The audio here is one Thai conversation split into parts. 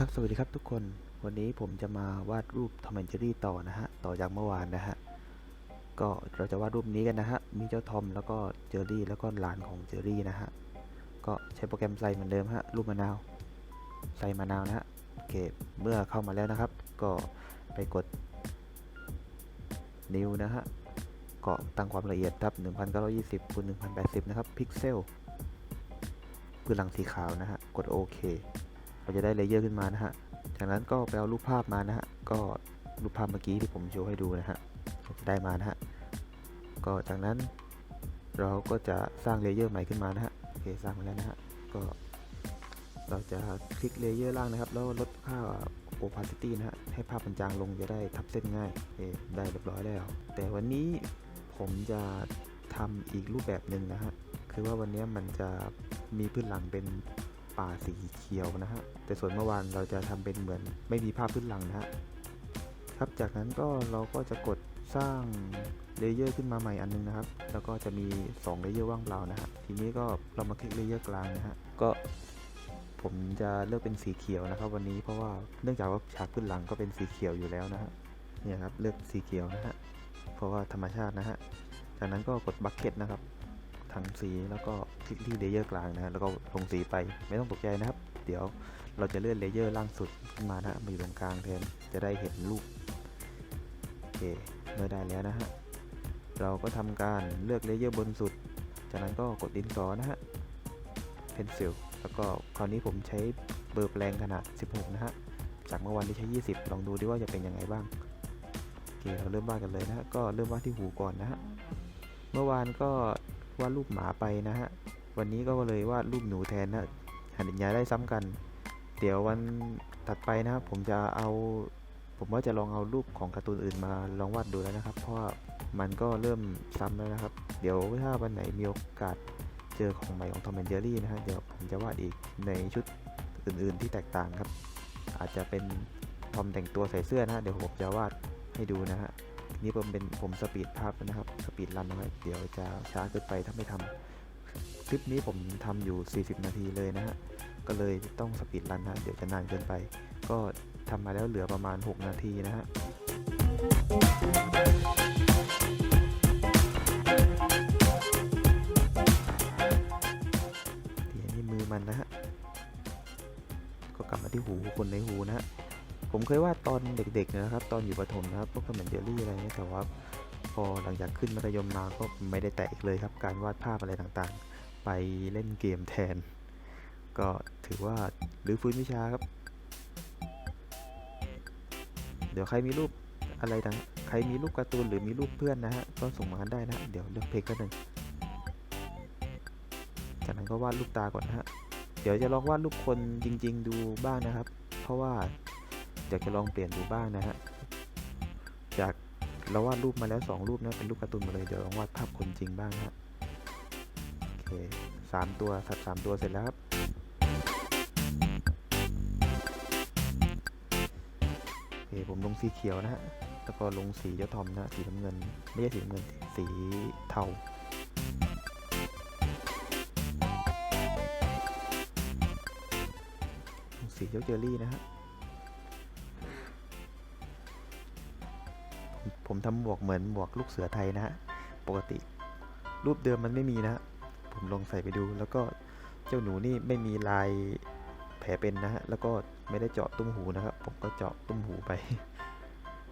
ครับสวัสดีครับทุกคนวันนี้ผมจะมาวาดรูปทอมแอนเจอรี่ต่อนะฮะต่อจากเมื่อวานนะฮะก็เราจะวาดรูปนี้กันนะฮะมีเจ้าทอมแล้วก็เจอรี่แล้วก็หลานของเจอรี่นะฮะก็ใช้โปรแกรมไซเหมือนเดิมฮะรูปมะนาวไซมะนาวนะฮะโอเคเมื่อเข้ามาแล้วนะครับ ก็ไปกด นิ้วนะฮะก็ตั้งความละเอียดครับ1920คูณ1080 นะครับพิกเซลพื้นหลังสีขาวนะฮะกดโอเค เราจะได้เลเยอร์ขึ้นมานะฮะ จากนั้นก็ไปเอารูปภาพมานะฮะ ก็รูปภาพเมื่อกี้ที่ผมโชว์ให้ดูนะฮะจะได้มานะฮะ ก็จากนั้นเราก็จะสร้างเลเยอร์ใหม่ขึ้นมานะฮะ โอเค สร้างมาแล้วนะฮะ ก็เราจะคลิกเลเยอร์ล่างนะครับ แล้วลดค่า opacity นะฮะ ให้ภาพมันจางลงจะได้ทับเส้นง่ายโอได้เรียบร้อยแล้ว แต่วันนี้ผมจะทำอีกรูปแบบหนึ่งนะฮะ คือว่าวันนี้มันจะมีพื้นหลังเป็น ป่าสีเขียวนะฮะ แต่ส่วนเมื่อวานเราจะทำเป็นเหมือนไม่มีภาพพื้นหลังนะฮะ ครับ จากนั้นก็เราก็จะกดสร้างเลเยอร์ขึ้นมาใหม่อันนึงนะครับ แล้วก็จะมี2เลเยอร์ว่างเปล่านะฮะ ทีนี้ก็เรามาคลิกเลเยอร์กลางนะฮะ ก็ผมจะเลือกเป็นสีเขียวนะครับ วันนี้เพราะว่าเนื่องจากว่าฉากพื้นหลังก็เป็นสีเขียวอยู่แล้วนะฮะ เนี่ยครับเลือกสีเขียวนะฮะ เพราะว่าธรรมชาตินะฮะ จากนั้นก็กดบัคเก็ตนะครับ ถังสีแล้วก็คลิกที่เลเยอร์กลางนะฮะแล้วก็ลงสีไปไม่ต้องตกใจนะครับ เดี๋ยวเราจะเลื่อนเลเยอร์ล่างสุดขึ้นมานะมาอยู่ตรงกลางแทนจะได้เห็นรูปโอเคเมื่อได้แล้วนะฮะเราก็ทำการเลือกเลเยอร์บนสุด จากนั้นก็กดดินสอนะฮะเพนซิลแล้วก็คราวนี้ผมใช้เบอร์แปลงขนาด 16 นะฮะจากเมื่อวานที่ใช้ 20 ลองดูดิว่าจะเป็นยังไงบ้างโอเคเราเริ่มวาดกันเลยนะฮะก็เริ่มวาดที่หูก่อนนะฮะเมื่อวานก็ วาดรูปหมาไปนะฮะ วันนี้ก็เลยวาดรูปหนูแทนนะหันย้ายได้ซ้ำกัน เดี๋ยววันถัดไปนะครับ ผมจะเอา ผมว่าจะลองเอารูปของการ์ตูนอื่นมาลองวาดดูแล้วนะครับ เพราะว่ามันก็เริ่มซ้ำแล้วนะครับ เดี๋ยวถ้าวันไหนมีโอกาสเจอของใหม่ของทอมแอนเจอรี่นะฮะ เดี๋ยวผมจะวาดอีกในชุดอื่น ๆ ที่แตกต่างครับ อาจจะเป็นทอมแต่งตัวใส่เสื้อนะฮะ เดี๋ยวผมจะวาดให้ดูนะฮะ นี่ผมเป็นผมสปีดภาพนะครับสปีดรันเอาไว้เดี๋ยวจะช้าเกินไปถ้าไม่ทำคลิปนี้ผมทำอยู่ 40 นาทีเลยนะฮะก็เลยต้องสปีดรันนะเดี๋ยวจะนานเกินไป ก็ทำมาแล้วเหลือประมาณ 6 นาทีนะฮะนี้มือมันนะฮะก็กลับมาที่หูคนในหูนะฮะ ผมเคยวาดตอนเด็กๆนะครับ ตอนอยู่ประถมนะครับ พวกคอมเมนเจอรี่อะไรเงี้ยแต่ว่าพอหลังจากขึ้นมัธยมมาก็ไม่ได้แตะอีกเลยครับ การวาดภาพอะไรต่างๆ ไปเล่นเกมแทน ก็ถือว่าหรือฟื้นวิชาครับ เดี๋ยวใครมีรูปอะไรต่างใครมีรูปการ์ตูนหรือมีรูปเพื่อนนะฮะก็ส่งมากันได้นะเดี๋ยวเลือกเพลงกันหนึ่งจากนั้นก็วาดรูปตาก่อนนะฮะเดี๋ยวจะลองวาดรูปคนจริง ๆ ดูบ้างนะครับ เพราะว่า อยากจะลองเปลี่ยนดูบ้างนะฮะจากเราวาดรูปมาแล้ว 2 รูปนะเป็นรูปการ์ตูนมาเลยเดี๋ยวลองวาดภาพคนจริงบ้างนะฮะโอเคสามตัวสัตว์สามตัวเสร็จแล้วครับโอเคผมลงสีเขียวนะฮะแล้วก็ลงสีเจ้าทอมนะสีน้ำเงิน ไม่ใช่สีน้ำเงินสีเทาสีเจ้าเจอรี่นะฮะ ผมทำหมวกเหมือนหมวกลูกเสือไทยนะฮะ ปกติรูปเดิมมันไม่มีนะ ผมลองใส่ไปดู แล้วก็เจ้าหนูนี่ไม่มีลายแผลเป็นนะฮะ แล้วก็ไม่ได้เจาะตุ้มหูนะครับ ผมก็เจาะตุ้มหูไป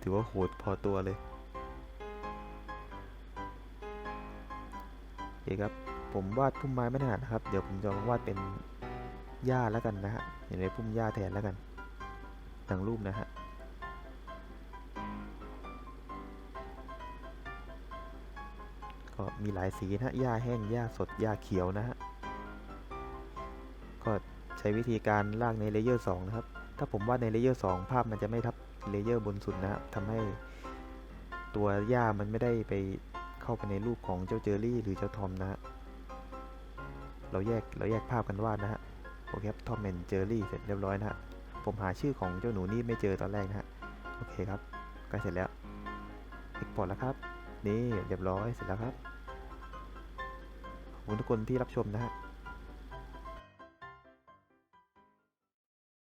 ถือว่าโหดพอตัวเลยโอเคครับ ผมวาดพุ่มไม้ไม่ถนัดนะครับ เดี๋ยวผมจะลองวาดเป็นหญ้าแล้วกันนะฮะอย่างในพุ่มหญ้าแทนแล้วกันดังรูปนะฮะ ก็มีหลายสีนะฮะหญ้าแห้งหญ้าสดหญ้าเขียวนะฮะก็ใช้วิธีการลากในเลเยอร์2นะครับ ถ้าผมวาดในเลเยอร์2ภาพมันจะไม่ทับเลเยอร์บนสุดนะครับทำให้ตัวหญ้ามันไม่ได้ไปเข้าไปในรูปของเจ้าเจอรี่หรือเจ้าทอมนะฮะ เราแยกเราแยกภาพกันวาดนะฮะ โอเคครับทอมแอนเจอรี่เสร็จเรียบร้อยนะฮะ ผมหาชื่อของเจ้าหนูนี่ไม่เจอตอนแรกนะฮะ โอเคครับ ใกล้เสร็จแล้วเอ็กพอร์ตแล้วครับ นี่เรียบร้อยเสร็จแล้วครับขอบคุณทุกคนที่รับชมนะฮะ